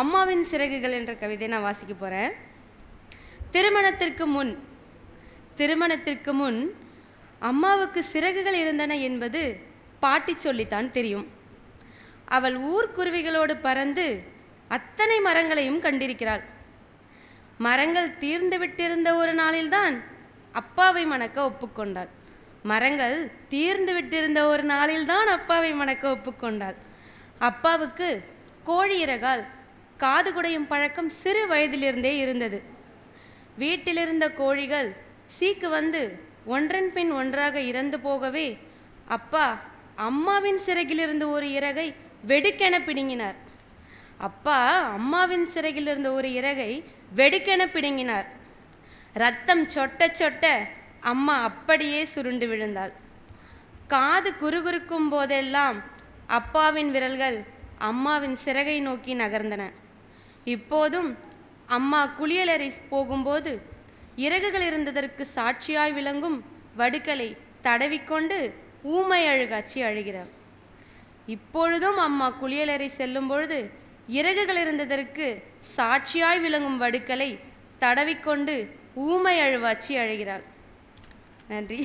அம்மாவின் சிறகுகள் என்ற கவிதை நான் வாசிக்க போகிறேன் திருமணத்திற்கு முன் திருமணத்திற்கு முன் அம்மாவுக்கு சிறகுகள் இருந்தன என்பது பாட்டி சொல்லித்தான் தெரியும். அவள் ஊர்க்குருவிகளோடு பறந்து அத்தனை மரங்களையும் கண்டிருக்கிறாள். மரங்கள் தீர்ந்து விட்டிருந்த ஒரு நாளில்தான் அப்பாவை மணக்க ஒப்புக்கொண்டாள். மரங்கள் தீர்ந்து விட்டிருந்த ஒரு நாளில்தான் அப்பாவை மணக்க ஒப்புக்கொண்டாள். அப்பாவுக்கு கோழி இறகால் காது குடையும் பழக்கம் சிறு வயதிலிருந்தே இருந்தது. வீட்டிலிருந்த கோழிகள் சீக்கு வந்து ஒன்றன் பின் ஒன்றாக இறந்து போகவே அப்பா அம்மாவின் சிறகிலிருந்து ஒரு இறகை வெடுக்கென பிடுங்கினார். அப்பா அம்மாவின் சிறகிலிருந்து ஒரு இறகை வெடுக்கென பிடுங்கினார். ரத்தம் சொட்ட சொட்ட அம்மா அப்படியே சுருண்டு விழுந்தாள். காது குறுகுறுக்கும் போதெல்லாம் அப்பாவின் விரல்கள் அம்மாவின் சிறகை நோக்கி நகர்ந்தன. இப்போதும் அம்மா குளியலறை போகும்போது இறகுகள் இருந்ததற்கு சாட்சியாய் விளங்கும் வடுக்கலை தடவிக்கொண்டு ஊமை அழுகாச்சி அழுகிறார். இப்பொழுதும் அம்மா குளியலறை செல்லும் பொழுது இறகுகள் இருந்ததற்கு சாட்சியாய் விளங்கும் வடுக்களை தடவிக்கொண்டு ஊமை அழுவாச்சி அழுகிறாள் நன்றி.